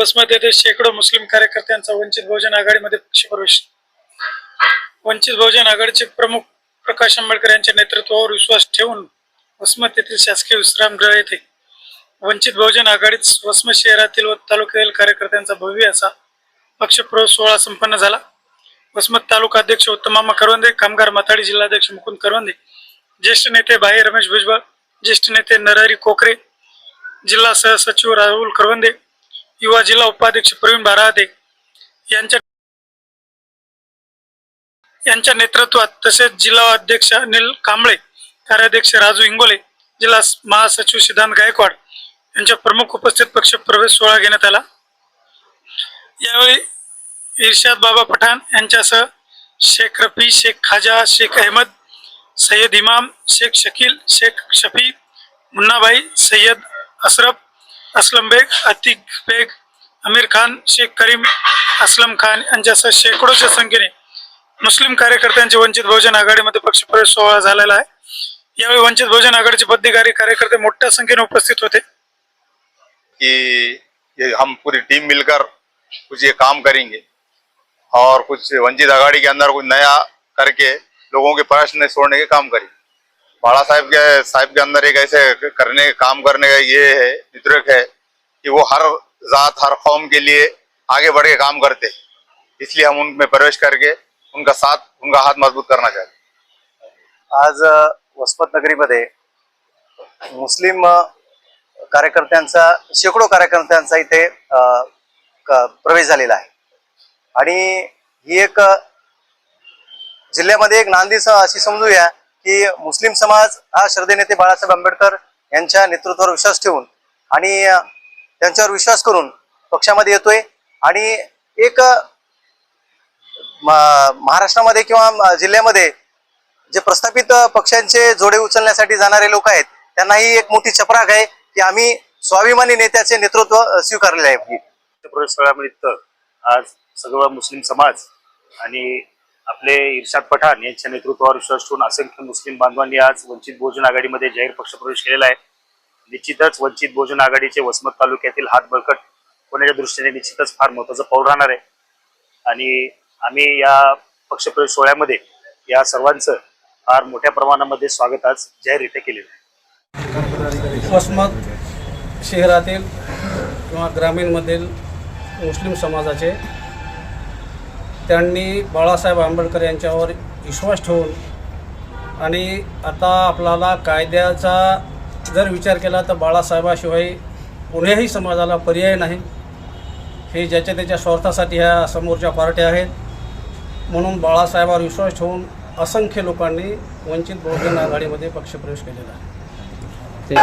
वसमत येथे शेकडो मुस्लिम कार्यकर्त्यांचा वंचित बहुजन आघाडीमध्ये पक्षप्रवेश वंचित बहुजन आघाडीचे प्रमुख प्रकाश आंबेडकर यांच्या नेतृत्वावर विश्वास ठेवून वसमत येथील शासकीय विश्रामगृह येथे वंचित बहुजन आघाडीत वसमत शहरातील व तालुक्यातील कार्यकर्त्यांचा भव्य असा पक्षप्रवेश सोहळा संपन्न झाला. वसमत तालुका अध्यक्ष उत्तमामा करवंदे कामगार माथाडी जिल्हाध्यक्ष मुकुंद करवंदे ज्येष्ठ नेते भाई रमेश भुजबळ ज्येष्ठ नेते नरहरी कोकरे जिल्हा सहसचिव राहुल करवंदे युवा जिल्हा उपाध्यक्ष प्रवीण बारादे यांच्या यांच्या नेतृत्वात तसेच जिल्हा अध्यक्ष अनिल कांबळे कार्याध्यक्ष राजू इंगोले जिल्हा महासचिव सिद्धांत गायकवाड यांच्या प्रमुख उपस्थित पक्ष प्रवेश सोहळा घेण्यात आला. यावेळी इर्शाद बाबा पठाण यांच्यासह शेख रफी शेख खाजा शेख अहमद सय्यद इमाम शेख शकील शेख शफी मुन्नाभाई सय्यद अशरफ असलम बेग, अतिक बेग, आमिर खान, शेख करीम, असलम खान यांच्यासह शेकडोच्या संख्येने मुस्लिम कार्यकर्त्यांचे वंचित बहुजन आघाडीमध्ये पक्षप्रवेश सोहळा झालेला आहे. वंचित बहुजन आघाडीचे पदाधिकारी, कार्यकर्ते मोठ्या संख्येने उपस्थित होते. कि हम पूरी टीम मिलकर कुछ ये काम करेंगे और कुछ वंचित आघाड़ी के अंदर कुछ नया करके लोगों के प्रश्न छोड़ने के काम करेंगे। बाड़ा साहब के साहब के अंदर एक ऐसे करने काम करने का ये है विद्रोह है कि वो हर जात हर कौम के लिए आगे बढ़ के काम करते इसलिए हम उनमें प्रवेश करके उनका साथ उनका हाथ मजबूत करना चाहते आज अ, वसमत नगरीमध्ये मुस्लिम कार्यकर्त्यांचा शेकडो कार्यकर्त्यांचा इथे प्रवेश झालेला आहे. आणि ही एक जिल्ह्यामध्ये एक नांदीस अशी समजूया की मुस्लिम समाज हा श्रद्धेनेते बाळासाहेब आंबेडकर यांच्या नेतृत्वावर विश्वास ठेवून आणि त्यांच्यावर विश्वास करून पक्षामध्ये येतोय. आणि एक महाराष्ट्रामध्ये किंवा जिल्ह्यामध्ये जे प्रस्थापित पक्षांचे जोडे उचलण्यासाठी जाणारे लोक आहेत त्यांना ही एक मोठी चपराक आहे की आम्ही स्वाभिमानी नेत्याचे नेतृत्व स्वीकारले आहे. प्रवेश सोहळ्यानिमित्त आज सगळं मुस्लिम समाज आणि आपले इर्शाद पठाण यांच्या नेतृत्वावर विश्वास ठेवून असंख्य मुस्लिम बांधवांनी आज वंचित बहुजन आघाडीमध्ये जाहीर पक्षप्रवेश केलेला आहे. निश्चितच वंचित बहुजन आघाडीचे वसमत तालुक्यातील हात बळकट होण्याच्या दृष्टीने निश्चितच फार महत्वाचं पाऊल राहणार आहे. आणि आम्ही या पक्षप्रवेश सोहळ्यामध्ये या सर्वांचं फार मोठ्या प्रमाणामध्ये स्वागत आज जाहीररित्या केलेलं आहे. वसमत शहरातील किंवा ग्रामीणमधील मुस्लिम समाजाचे त्यांनी बाळासाहेब आंबेडकर यांच्यावर विश्वास ठेवून आणि आता आपल्याला कायद्याचा जर विचार केला तर बाळासाहेबाशिवाय कुणीही समाजाला पर्याय नाही. हे ज्याच्या त्याच्या स्वार्थासाठी ह्या समोरच्या पार्ट्या आहेत. म्हणून बाळासाहेबावर विश्वास ठेवून असंख्य लोकांनी वंचित बहुजन आघाडीमध्ये पक्षप्रवेश केलेला आहे.